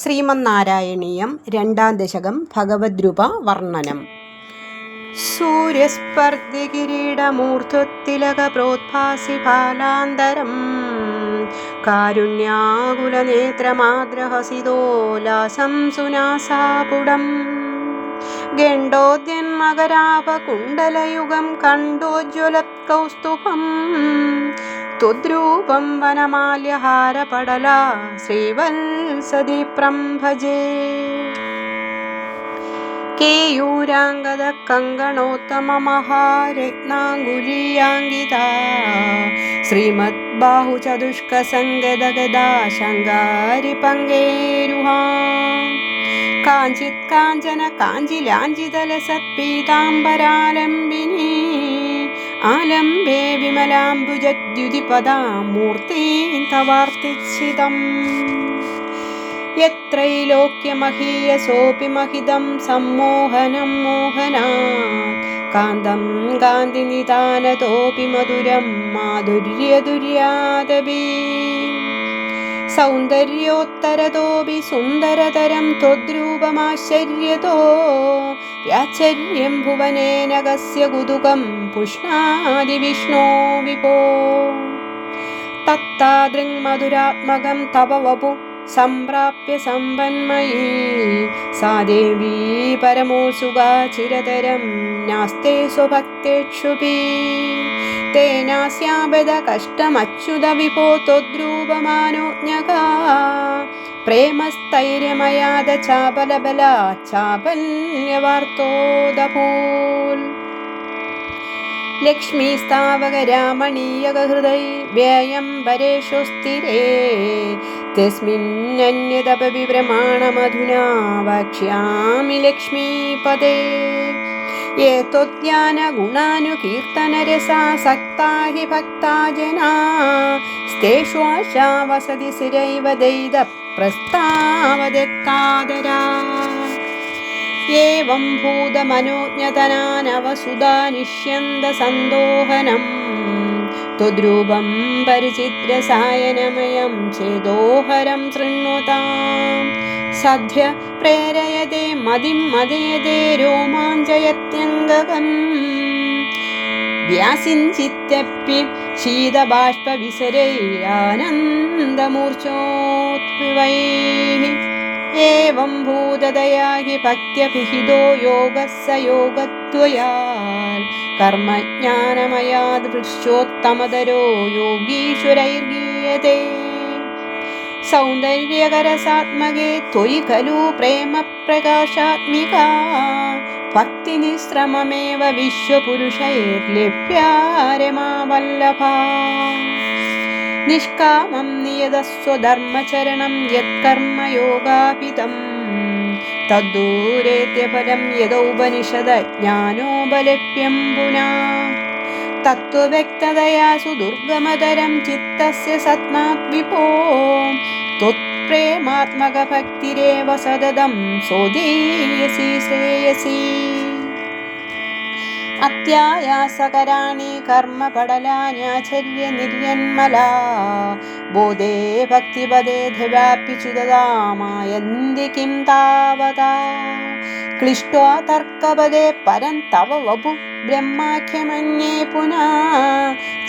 ശ്രീമന്നാരായണീയം രണ്ടാം ദശകം ഭഗവദ്രൂപ വർണനം. സൂര്യസ്പർദ്ധി കിരീടമൂർധത്തിലക പ്രോത്ഭാസി ഫാലാന്തരം കാരുണ്യാകുലനേത്രമാദ്രഹസിതോലാസം സുനാസാപുടം. ഗണ്ഡോദ്യന്മകരാപകുണ്ടലയുഗം കണ്ടോജ്വലത്കൗസ്തുഭം. त्वद्रूपं वनमाल्यहारपडला श्रीवत्सदीप्रं भजे केयूराङ्गदकङ्गणोत्तममहारत्नाङ्गुलीयाङ्गिता श्रीमद्बाहुचतुष्कसङ्गदगदा शङ्गारिपङ्गेरुहा काञ्चित् काञ्चन काञ्चिलाञ्चितलसत्पीताम्बरालम्बिनी ആലംബേ വിമലാംബുജദ്യുതിപദാം മൂർത്തീം തവാർത്തിച്ചിതം. യത്രൈലോക്യമഹീയസോപി മഹിതം സമ്മോഹനം മോഹനാ കാന്തം കാന്തി നിദാനതോപി മധുരം മാധുര്യതുര്യാദവീ സൗന്ദര്യോത്തരതോപി സുന്ദരതരം ത്വദ്രൂപമാശ്ചര്യതോ. व्याचर्यं भुवनेन कस्य कुतुकं पुष्णादि विष्णो विभो तत्तादृङ्मधुरात्मकं तव वपु सम्प्राप्य सम्पन्मयी सा देवी परमोऽसुगा चिरतरं नास्ते स्वभक्तेक्षुपि തേനാസ്യാപദ കഷ്ടമച്യുത വിഭോ ത്വദ്രൂപമാനോജ്ഞക. പ്രേമസ്ഥൈര്യമയാത ചാപലബല ചാപല്യവാർത്തോദഭൂൽ. ലക്ഷ്മീസ്താവകരാമണീയകഹൃദൈ വ്യയംബരേഷു സ്ഥിരേ. തസ്മിന്നന്യതപവിഭ്രമാണമധുനാ വക്ഷ്യാമി ലക്ഷ്മീപദേ वक्ष्यामि लक्ष्मीपदे ये त्वद्यानगुणानुकीर्तनरसासक्ता हि भक्ता जना स्तेषु आशा वसति शिरैव दैदप्रस्तावदत्तादरा एवं भूतमनोज्ञतनानवसुधा निष्यन्दसन्दोहनम् त्वद्रूपं परिचिद्रसायनमयं चेदोहरं शृण्वताम् सद्य प्रेरयते मदिं मदयते रोमाञ्चयत्यङ्गकम् व्यासिञ्चित्यपि शीतबाष्पविसरैरानन्दमूर्छोद्भवैः एवं भूतदया हि भक्त्यभिहितो योगः स योगत्वयाल् कर्मज्ञानमयाद् वृक्षोत्तमतरो योगीश्वरैर्गीयते सौन्दर्यकरसात्मके त्वयि खलु प्रेमप्रकाशात्मिका भक्तिनिश्रममेव विश्वपुरुषैर्लिप्यारमा वल्लभा निष्कामं नियतस्वधर्मचरणं यत्कर्मयोगापितं तद्दूरेत्य फलं यदौपनिषदज्ञानोपलभ्यं पुनः तत्त्वव्यक्ततया सुदुर्गमतरं चित्तस्य सत्माद्विपो त्वत्प्रेमात्मकभक्तिरेव सततं सोदीयसि श्रेयसि അത്യാസകരാണി കർമ്മ അത്യായാസകരാണി നിര്യന്മല ബോധേ ഭക്തിപദേ ധിവാപ്പിച്ചുതതാമായന്തി കിം താവതാ. ക്ലിഷ്ടോ തർക്കപദേ പരം തവ വപു ബ്രഹ്മാഖ്യമന്യേ പുനാ.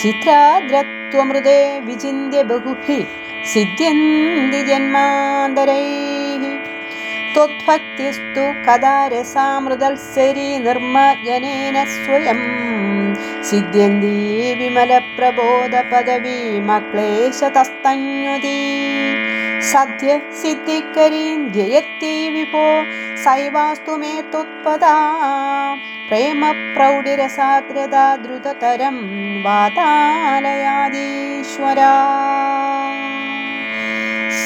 ചിത്രാദ്രത്വമൃതേ വിചിന്യ ബഹുഭി സിദ്ധ്യന്തി ജന്മാന്തരൈ. त्वद्भक्तिस्तु कदा रसामृदल्सरी निर्मजनेन स्वयं सिद्ध्यन्ती विमलप्रबोधपदवीमक्लेशतस्तन्युती സദ്യ സിദ്ധിക്കരീം ജയത്തി വിഭോ സൈവാസ്തു മേ ത്വത്പദാ പ്രേമപ്രൗഢിരസാഗ്രതാ ദ്രുതതരം വാതാലയാദീശ്വരാ